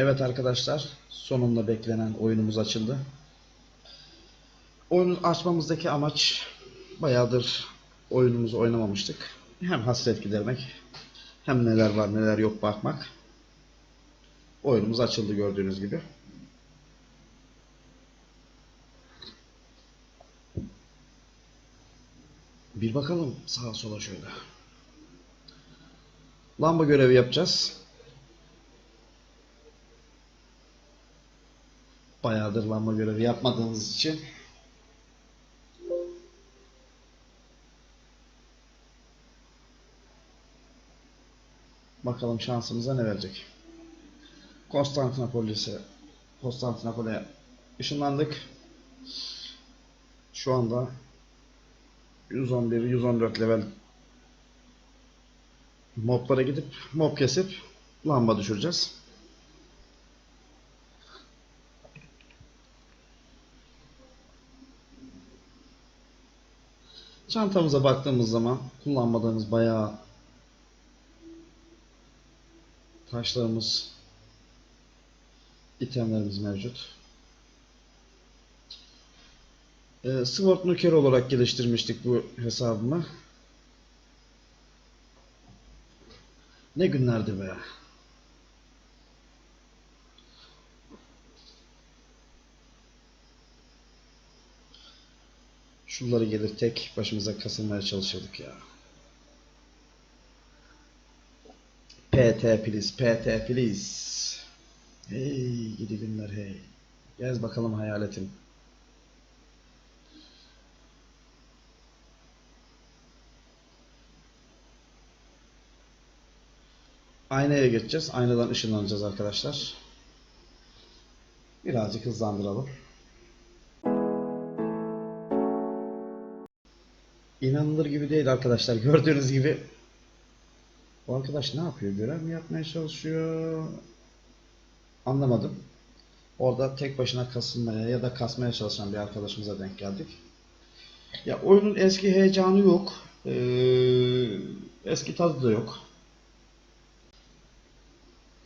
Evet arkadaşlar, sonunda beklenen oyunumuz açıldı. Oyunu açmamızdaki amaç bayağıdır oyunumuzu oynamamıştık. Hem hasret gidermek, hem neler var neler yok bakmak. Oyunumuz açıldı gördüğünüz gibi. Bir bakalım sağa sola şöyle. Lamba görevi yapacağız. Bayağıdır lamba görevi yapmadığımız için bakalım şansımıza ne verecek. Konstantinopolis'e Konstantinopol'e ışınlandık. Şu anda 111 114 level moblara gidip mob kesip lamba düşüreceğiz. Çantamıza baktığımız zaman kullanmadığımız bayağı taşlarımız, itemlerimiz mevcut. Ee, Sword Nuker olarak geliştirmiştik bu hesabımı. Ne günlerdi be. Şunları gelir tek başımıza kasılmaya çalışırdık ya. PT please, PT please. Hey gidi hey. Gez bakalım hayaletim. Aynaya geçeceğiz. Aynadan ışınlanacağız arkadaşlar. Birazcık hızlandıralım. İnanılır gibi değil arkadaşlar. Gördüğünüz gibi bu arkadaş ne yapıyor? Görev mi yapmaya çalışıyor? Anlamadım. Orada tek başına kasılmaya ya da kasmaya çalışan bir arkadaşımıza denk geldik. Ya oyunun eski heyecanı yok. Ee, eski tadı da yok.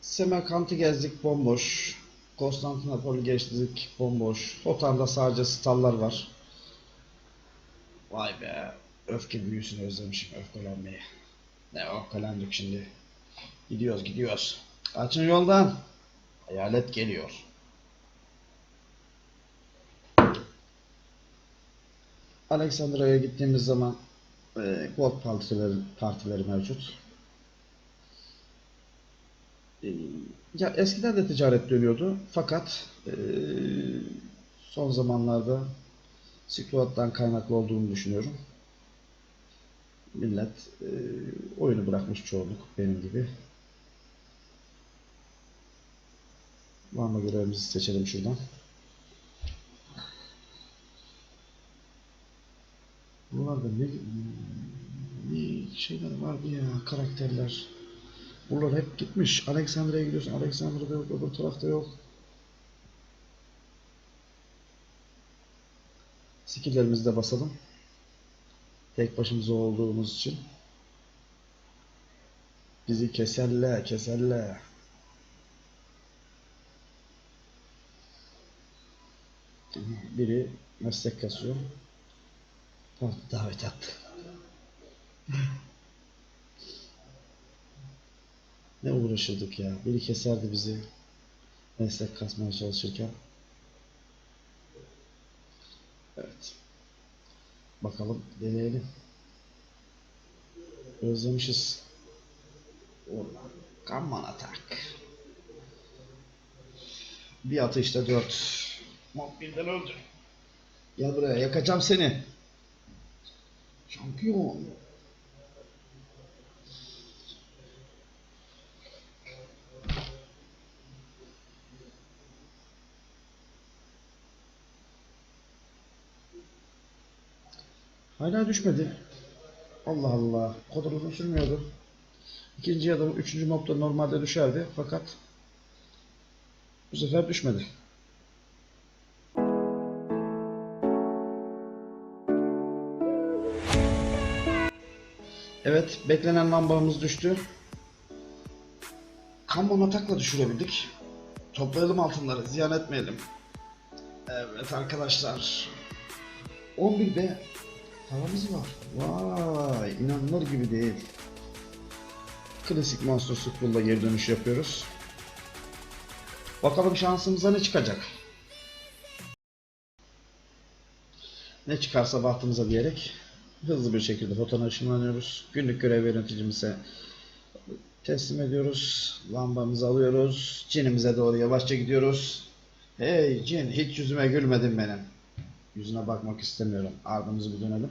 Semerkant'ı gezdik bomboş. Konstantinopol'ü geçtik bomboş. Otanda sadece stallar var. Vay be. Öfke büyüsünü özlemişim öfkelenmeyi. Ne öfkelendik şimdi. Gidiyoruz gidiyoruz. Kaçın yoldan. Hayalet geliyor. Alexandra'ya gittiğimiz zaman e, gold partileri, partileri mevcut. E, ya eskiden de ticaret dönüyordu fakat e, son zamanlarda Silk kaynaklı olduğunu düşünüyorum. Millet e, oyunu bırakmış çoğunluk benim gibi. Varma görevimizi seçelim şuradan. Buralarda ne, ne şeyler vardı ya karakterler. Buralar hep gitmiş. Alexandra'ya gidiyorsun. Alexandra'da yok. Öbür tarafta yok. Skill'lerimizi de basalım. Tek başımıza olduğumuz için. Bizi keserler, keserler. Biri meslek kasıyor. Oh, davet attı. Ne uğraşırdık ya. Biri keserdi bizi. Meslek kasmaya çalışırken. Evet. Bakalım deneyelim. Özlemişiz. Oradan. Come on attack. Bir atışta dört. Mob birden öldü. Gel buraya yakacağım seni. Şampiyon. Hala düşmedi. Allah Allah. O kadar uzun sürmüyordu. İkinci ya da üçüncü mobda normalde düşerdi. Fakat bu sefer düşmedi. Evet, beklenen lambamız düştü. Kamon atakla düşürebildik. Toplayalım altınları, ziyan etmeyelim. Evet arkadaşlar. 11'de paramız var. Vay, inanılır gibi değil. Klasik Monster School'da geri dönüş yapıyoruz. Bakalım şansımıza ne çıkacak. Ne çıkarsa bahtımıza diyerek hızlı bir şekilde fotona ışınlanıyoruz. Günlük görev yöneticimize teslim ediyoruz. Lambamızı alıyoruz. Cinimize doğru yavaşça gidiyoruz. Hey cin hiç yüzüme gülmedin benim. Yüzüne bakmak istemiyorum. Ardımızı bir dönelim.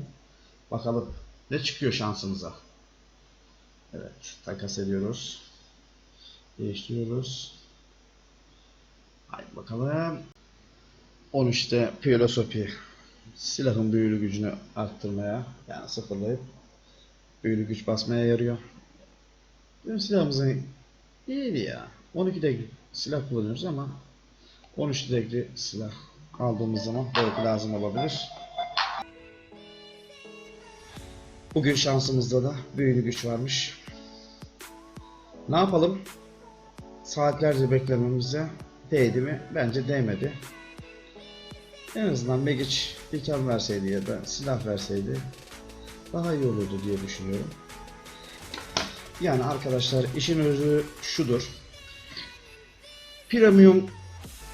Bakalım ne çıkıyor şansımıza. Evet takas ediyoruz. Değiştiriyoruz. Haydi bakalım. 13'te filosofi. Silahın büyülü gücünü arttırmaya yani sıfırlayıp büyülü güç basmaya yarıyor. Bizim silahımızın iyiydi ya. 12'de silah kullanıyoruz ama 13'te silah aldığımız zaman belki lazım olabilir. Bugün şansımızda da büyülü güç varmış. Ne yapalım? Saatlerce beklememize değdi mi? Bence değmedi. En azından Megic diken verseydi ya da silah verseydi daha iyi olurdu diye düşünüyorum. Yani arkadaşlar işin özü şudur. Premium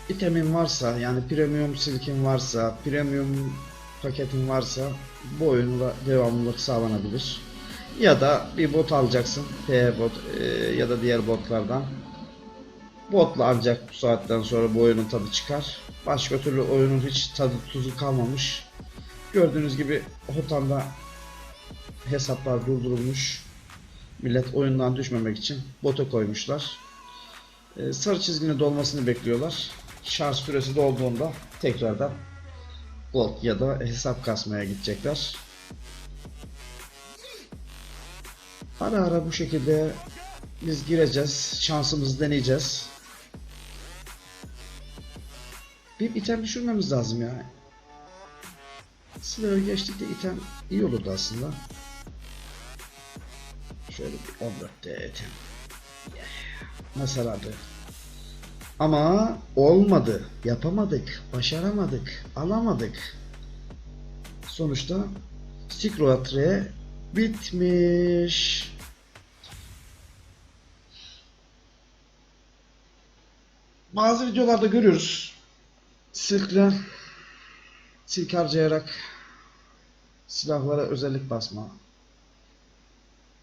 itemin varsa yani premium silkin varsa, premium paketin varsa bu oyunda devamlılık sağlanabilir. Ya da bir bot alacaksın. P bot e, ya da diğer botlardan. Botla ancak bu saatten sonra bu oyunun tadı çıkar. Başka türlü oyunun hiç tadı tuzu kalmamış. Gördüğünüz gibi Hotan'da hesaplar durdurulmuş. Millet oyundan düşmemek için bota koymuşlar. Ee, sarı çizginin dolmasını bekliyorlar. Şarj süresi dolduğunda tekrardan gold ya da hesap kasmaya gidecekler. Ara ara bu şekilde biz gireceğiz. Şansımızı deneyeceğiz. Bir item düşürmemiz lazım ya. Silahı geçtik de item iyi olurdu aslında. Şöyle bir 14 item. Mesela Ama olmadı. Yapamadık. Başaramadık. Alamadık. Sonuçta Sikroatre bitmiş. Bazı videolarda görüyoruz. Silkle silk harcayarak silahlara özellik basma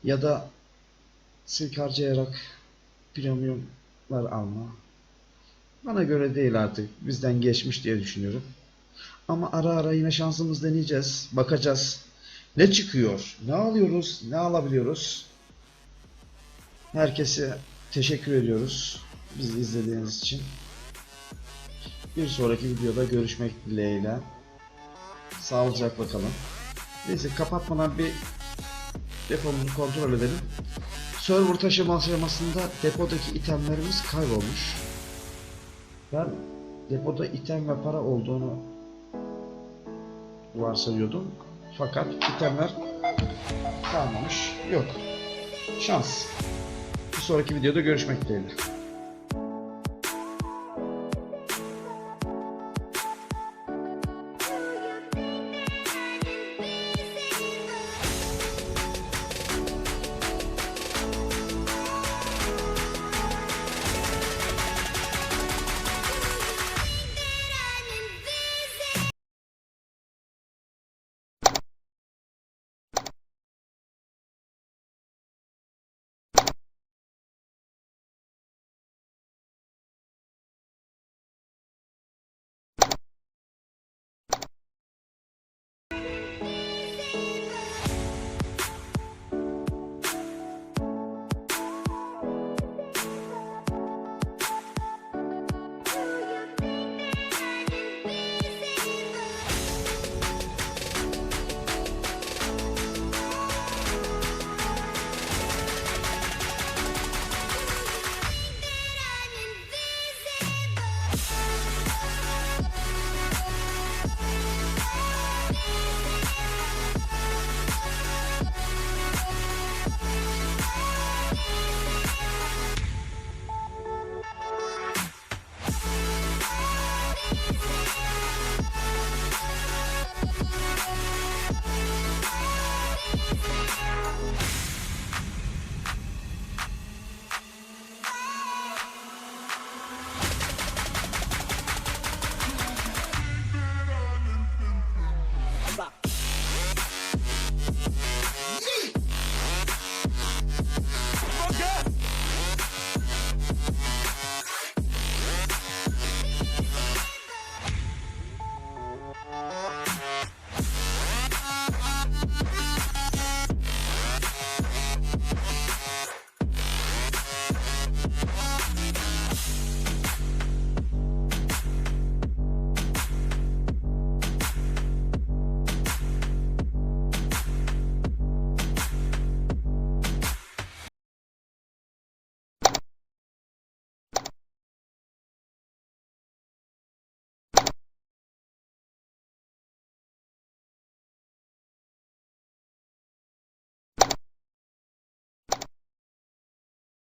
ya da silk harcayarak premiumlar alma. Bana göre değil artık. Bizden geçmiş diye düşünüyorum. Ama ara ara yine şansımız deneyeceğiz. Bakacağız. Ne çıkıyor? Ne alıyoruz? Ne alabiliyoruz? Herkese teşekkür ediyoruz. Bizi izlediğiniz için. Bir sonraki videoda görüşmek dileğiyle. Sağlıcakla kalın. Neyse kapatmadan bir depomuzu kontrol edelim. Server taşıma aşamasında depodaki itemlerimiz kaybolmuş. Ben depoda item ve para olduğunu varsayıyordum. Fakat itemler kalmamış. Yok. Şans. Bir sonraki videoda görüşmek dileğiyle.